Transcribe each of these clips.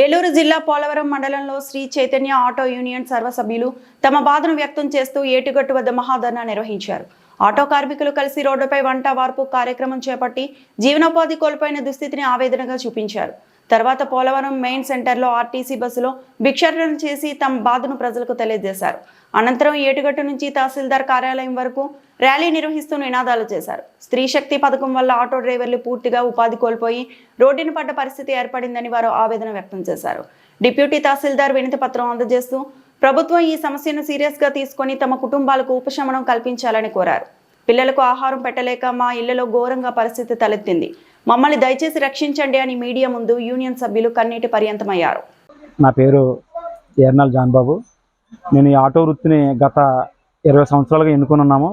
ఏలూరు జిల్లా పోలవరం మండలంలో Sri Chaitanya auto union సర్వసభ్యులు తమ బాధను వ్యక్తం చేస్తూ ఏటుగట్టు వద్ద మహాధర్నా నిర్వహించారు. ఆటో కార్మికులు కలిసి రోడ్డుపై వంట వార్పు కార్యక్రమం చేపట్టి జీవనోపాధి కోల్పోయిన దుస్థితిని ఆవేదనగా చూపించారు. తర్వాత పోలవరం మెయిన్ సెంటర్లో ఆర్టీసీ బస్సులో భిక్షాటన చేసి తమ బాధను ప్రజలకు తెలియజేశారు. అనంతరం ఏటుగట్టు నుంచి తహసీల్దార్ కార్యాలయం వరకు ర్యాలీ నిర్వహిస్తూ నినాదాలు చేశారు. స్త్రీ శక్తి పథకం వల్ల ఆటో డ్రైవర్లు పూర్తిగా ఉపాధి కోల్పోయి రోడ్డున పడ్డ పరిస్థితి ఏర్పడిందని వారు ఆవేదన వ్యక్తం చేశారు. డిప్యూటీ తహసీల్దార్ వినతి పత్రం అందజేస్తూ ప్రభుత్వం ఈ సమస్యను సీరియస్గా తీసుకొని తమ కుటుంబాలకు ఉపశమనం కల్పించాలని కోరారు. పిల్లలకు ఆహారం పెట్టలేక మా ఇళ్ళలో ఘోరంగా పరిస్థితి తలెత్తింది. మమ్మల్ని దయచేసి రక్షించండి అని మీడియా ముందు యూనియన్ సభ్యులు కన్నీటి పర్యంతమయ్యారు. నా పేరు ఎర్నాల్ జాన్బాబు. నేను ఈ ఆటో వృత్తిని గత ఇరవై సంవత్సరాలుగా ఎన్నుకుని ఉన్నాము.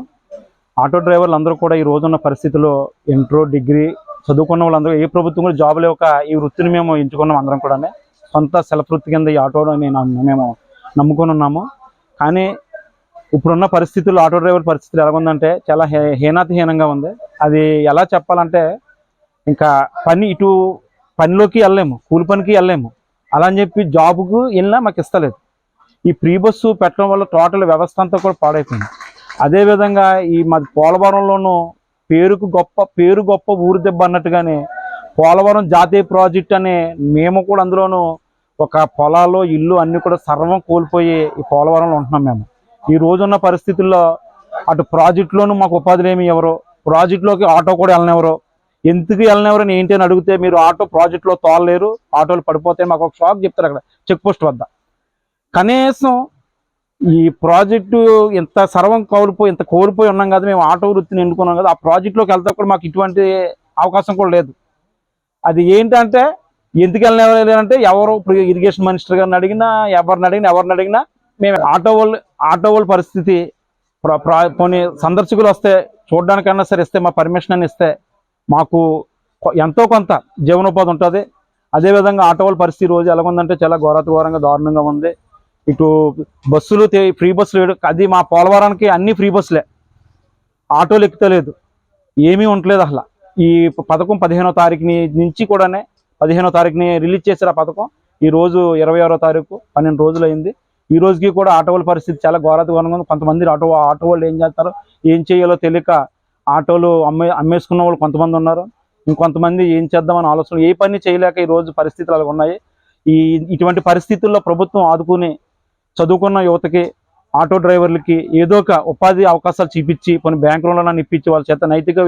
ఆటో డ్రైవర్లు అందరూ కూడా ఈ రోజున్న పరిస్థితిలో ఇంట్రో డిగ్రీ చదువుకున్న వాళ్ళందరూ ఏ ప్రభుత్వం కూడా జాబ్ లేక ఈ వృత్తిని మేము ఎంచుకున్నాం అందరం కూడా సొంత సెల్ఫ్ వృత్తి కింద ఈ ఆటోలో నేను మేము నమ్ముకొని ఉన్నాము. కానీ ఇప్పుడున్న పరిస్థితుల్లో ఆటో డ్రైవర్ పరిస్థితులు ఎలా ఉందంటే చాలా హే హీనాతిహీనంగా ఉంది. అది ఎలా చెప్పాలంటే ఇంకా పని ఇటు పనిలోకి వెళ్ళలేము కూలి పనికి వెళ్ళలేము. అలా అని చెప్పి జాబుకు వెళ్ళినా మాకు ఇస్తలేదు. ఈ ప్రీ బస్సు పెట్టడం వల్ల టోటల్ వ్యవస్థ అంతా కూడా పాడైపోయింది. అదేవిధంగా ఈ మాది పోలవరంలోనూ పేరుకు గొప్ప పేరు గొప్ప ఊరు దెబ్బ అన్నట్టుగానే పోలవరం జాతీయ ప్రాజెక్ట్ అనే మేము కూడా అందులోనూ ఒక పొలాలు ఇల్లు అన్నీ కూడా సర్వం కోల్పోయి ఈ పోలవరంలో ఉంటున్నాం మేము. ఈ రోజున్న పరిస్థితుల్లో అటు ప్రాజెక్టులోనూ మాకు ఉపాధులు ఏమి ఎవరు ప్రాజెక్టులోకి ఆటో కూడా వెళ్ళనివ్వరు. ఎందుకు వెళ్ళనివ్వరని ఏంటి అని అడిగితే మీరు ఆటో ప్రాజెక్టులో తోలలేరు ఆటోలు పడిపోతే మాకు ఒక షాక్ చెప్తారు అక్కడ చెక్ పోస్ట్ వద్ద. కనీసం ఈ ప్రాజెక్టు ఇంత సర్వం కోల్పోయి ఇంత కోల్పోయి ఉన్నాం కదా మేము ఆటో వృత్తిని ఎన్నుకున్నాం కదా ఆ ప్రాజెక్టులోకి వెళ్తే కూడా మాకు ఇటువంటి అవకాశం కూడా లేదు. అది ఏంటంటే ఎందుకు వెళ్ళలేదంటే ఎవరు ఇరిగేషన్ మినిస్టర్ గారిని అడిగినా ఎవరిని అడిగినా ఎవరిని అడిగినా మేము ఆటో వాళ్ళు ఆటో వాళ్ళ పరిస్థితి ప్ర- సందర్శకులు వస్తే చూడడానికన్నా సరే ఇస్తే మా పర్మిషన్ అని ఇస్తే మాకు కొ- ఎంతో కొంత జీవనోపాధి ఉంటుంది. అదేవిధంగా ఆటో వాళ్ళ పరిస్థితి రోజు ఎలా ఉందంటే చాలా ఘోరాతి ఘోరంగా దారుణంగా ఉంది. ఇటు బస్సులు ఫ్రీ బస్సులు వేయడం అది మా పోలవరానికి అన్ని ఫ్రీ బస్సులే. ఆటోలు ఎక్కుతలేదు. ఏమీ ఉండలేదు అసలు. ఈ పథకం పదిహేనో తారీఖుని నుంచి కూడానే పదిహేనో తారీఖుని రిలీజ్ చేశారు ఆ పథకం. ఈ రోజు ఇరవై ఆరో తారీఖు పన్నెండు రోజులు అయింది ఈ రోజుకి కూడా ఆటో వాళ్ళ పరిస్థితి చాలా ఘోరాతి ఘోరంగా ఉంది. కొంతమంది ఆటో ఆటో వాళ్ళు ఏం చేస్తారు ఏం చేయాలో తెలియక ఆటోలు అమ్మే అమ్మేసుకున్న వాళ్ళు కొంతమంది ఉన్నారు. ఇంకొంతమంది ఏం చేద్దామని ఆలోచన ఏ పని చేయలేక ఈ రోజు పరిస్థితులు అలా ఉన్నాయి. ఈ ఇటువంటి పరిస్థితుల్లో ప్రభుత్వం ఆదుకుని చదువుకున్న యువతకి ఆటో డ్రైవర్లకి ఏదో ఒక ఉపాధి అవకాశాలు చూపించి కొన్ని బ్యాంకులలో ఇప్పించి వాళ్ళ చేత నైతిక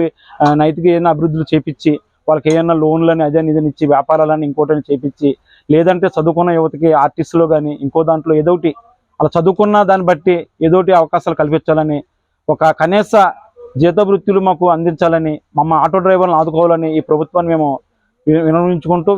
నైతిక ఏదైనా అభివృద్ధులు చేపించి వాళ్ళకి ఏమైనా లోన్లని అదే ఇదని ఇచ్చి వ్యాపారాలని ఇంకోటని చేపించి లేదంటే చదువుకున్న యువతకి ఆర్టిస్టులో కానీ ఇంకో దాంట్లో ఏదోటి అలా చదువుకున్న దాన్ని బట్టి ఏదోటి అవకాశాలు కల్పించాలని ఒక కనీస జీత వృత్తులు మాకు అందించాలని మమ్మ ఆటో డ్రైవర్లను ఆదుకోవాలని ఈ ప్రభుత్వాన్ని మేము వినియోగించుకుంటూ